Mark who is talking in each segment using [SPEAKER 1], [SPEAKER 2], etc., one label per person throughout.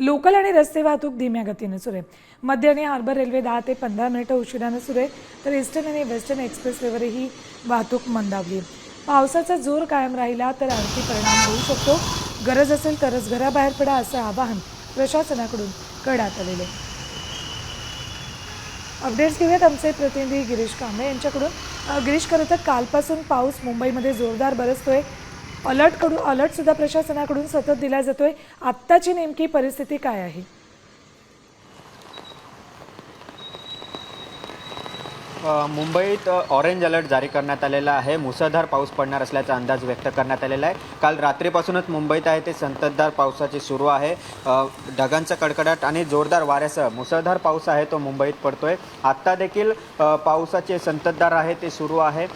[SPEAKER 1] Local आणि रस्ते वाहतूक धीम्या गतीने सुरू आहे. मध्य आणि हार्बर रेल्वे दहा ते पंधरा मिनिटं उशिरानं सुरू आहे. तर ईस्टर्न आणि वेस्टर्न एक्सप्रेसवेवरही वाहतूक मंदावली पावसाचा जोर कायम राहिला तर आणखी परिणाम होऊ शकतो. गरज असेल तरच घराबाहेर पडा असं आवाहन प्रशासनाकडून करण्यात आलेले अपडेट्स घेऊयात आमचे प्रतिनिधी गिरीश कांबळे यांच्याकडून. गिरीश खरं तर कालपासून पाऊस मुंबईमध्ये जोरदार बरसतोय. अलर्टकडून अलर्टसुद्धा प्रशासनाकडून सतत दिला जातो आहे आत्ताची नेमकी परिस्थिती काय आहे?
[SPEAKER 2] मुंबईत ऑरेंज अलर्ट जारी करण्यात आलेला आहे. मुसळधार पाऊस पडणार असल्याचा अंदाज व्यक्त करण्यात आलेला आहे. काल रात्रीपासूनच मुंबईत आहे ते संततधार पावसाची सुरू आहे. ढगांचा कडकडाट आणि जोरदार वाऱ्यासह मुसळधार पाऊस आहे तो मुंबईत पडतोय. आत्ता देखील पावसाचे संततधार आहे ते सुरू आहे.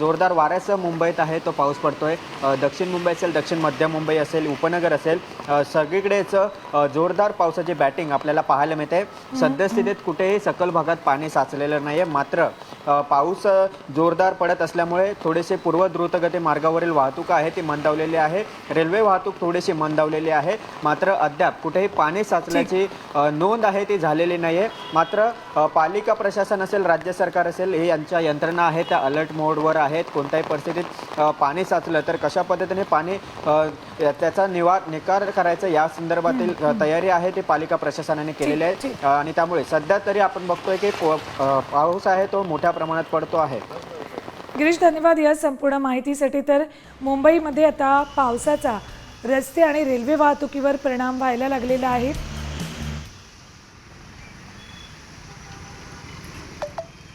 [SPEAKER 2] जोरदार वाऱ्यासह मुंबईत आहे तो पाऊस पडतोय. अ, दक्षिण मुंबई असेल दक्षिण मध्य मुंबई असेल उपनगर असेल सगळीकडेच जोरदार पावसाची बॅटिंग आपल्याला पाहायला मिळते. सद्यस्थितीत कुठेही सकल भागात पाणी साचलेलं नाही आहे मात्र अ, पाऊस जोरदार पडत असल्यामुळे थोडेसे पूर्व द्रुतगती मार्गावरील वाहतूक आहे ती मंदावलेली आहे. रेल्वे वाहतूक थोडीशी मंदावलेली आहे. मात्र अद्याप कुठेही पाणी साचल्याची नोंद आहे ती झालेली नाही आहे मात्र पालिका प्रशासन असेल राज्य सरकार असेल हे यांच्या यंत्रणा आहेत त्या अलर्ट मोडवर आहेत. कोणत्याही परिस्थितीत पाणी साचलं तर कशा पद्धतीने पाणी त्याचा निवार निकार करायचं या संदर्भातील तयारी आहे ती पालिका प्रशासनाने केलेली आहे. आणि त्यामुळे सध्या तरी आपण बघतोय की पाऊस आहे तो मोठ्या प्रमाणात पडतो आहे.
[SPEAKER 1] गिरीश धन्यवाद या संपूर्ण माहितीसाठी. तर मुंबईमध्ये आता पावसाचा रस्ते आणि रेल्वे वाहतुकीवर परिणाम व्हायला लागलेला आहे.